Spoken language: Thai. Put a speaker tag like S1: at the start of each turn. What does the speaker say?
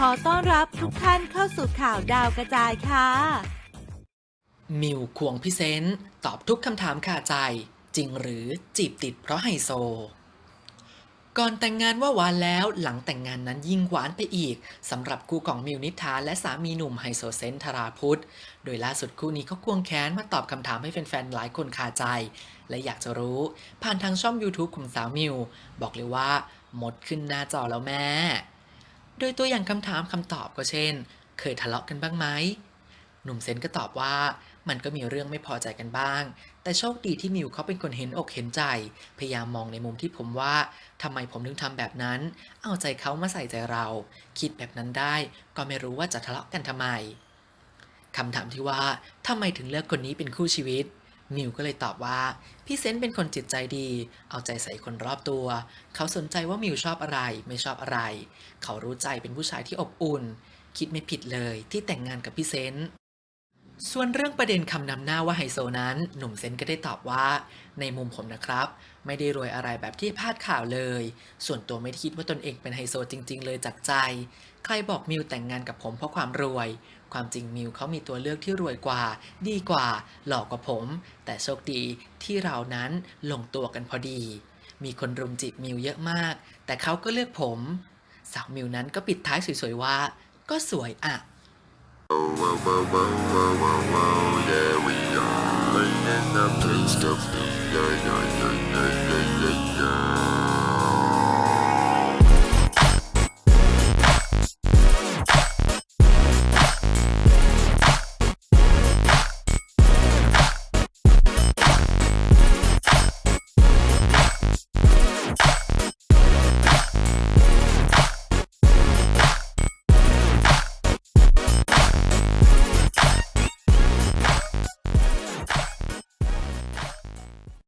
S1: ขอต้อนรับทุกท่านเข้าสู่ข่าวดาวกระจายค่ะ
S2: มิวควงพี่เซนต์ตอบทุกคำถามคาใจ จริงหรือจีบติดเพราะไฮโซ ก่อนแต่งงานว่าหวานแล้วหลังแต่งงานนั้นยิ่งหวานไปอีกสำหรับคู่ของมิวนิษฐาและสามีหนุ่มไฮโซเซนต์ธราพุทธโดยล่าสุดคู่นี้เขาควงแค้นมาตอบคำถามให้แฟนๆหลายคนคาใจ และอยากจะรู้ ผ่านทางช่อง YouTube ของสาวมิว บอกเลยว่า หมดขึ้นหน้าจอแล้วแม่ โดยตัวอย่างคำถามคำตอบก็เช่น เคยทะเลาะกันบ้างไหม หนุ่มเซนก็ตอบว่ามันก็มีเรื่องไม่พอใจกันบ้าง แต่โชคดีที่มิวเขาเป็นคนเห็นอกเห็นใจ พยายามมองในมุมที่ผมว่าทำไมผมถึงทำแบบนั้น เอาใจเขามาใส่ใจเรา คิดแบบนั้นได้ ก็ไม่รู้ว่าจะทะเลาะกันทำไมคำถามที่ว่าทำไมถึงเลือกคนนี้เป็นคู่ชีวิต มิวก็เลยตอบว่า พี่เซนเป็นคนจิตใจดี เอาใจใส่คนรอบตัว เขาสนใจว่ามิวชอบอะไร ไม่ชอบอะไร เขารู้ใจเป็นผู้ชายที่อบอุ่น คิดไม่ผิดเลยที่แต่งงานกับพี่เซน ส่วนเรื่องประเด็นคำนำหน้าว่าไฮโซนั้น หนุ่มเซนก็ได้ตอบว่า ในมุมผมนะครับ ไม่ได้รวยอะไรแบบที่พาดข่าวเลย ส่วนตัวไม่ได้คิดว่าตนเองเป็นไฮโซจริง ๆ เลยจากใจ ใครบอกมิวแต่งงานกับผมเพราะความรวย ความจริงมิวเขามีตัวเลือกที่รวยกว่า ดีกว่า หล่อกว่าผม แต่โชคดีที่เรานั้นลงตัวกันพอดี มีคนรุมจีบมิวเยอะมาก แต่เขาก็เลือกผม สาวมิวนั้นก็ปิดท้ายสวยๆว่า ก็สวยอะ
S3: Whoa, whoa, whoa, whoa, whoa, whoa, yeah, we are laying up taste of yeah, yeah, yeah, yeah, yeah, yeah, yeah.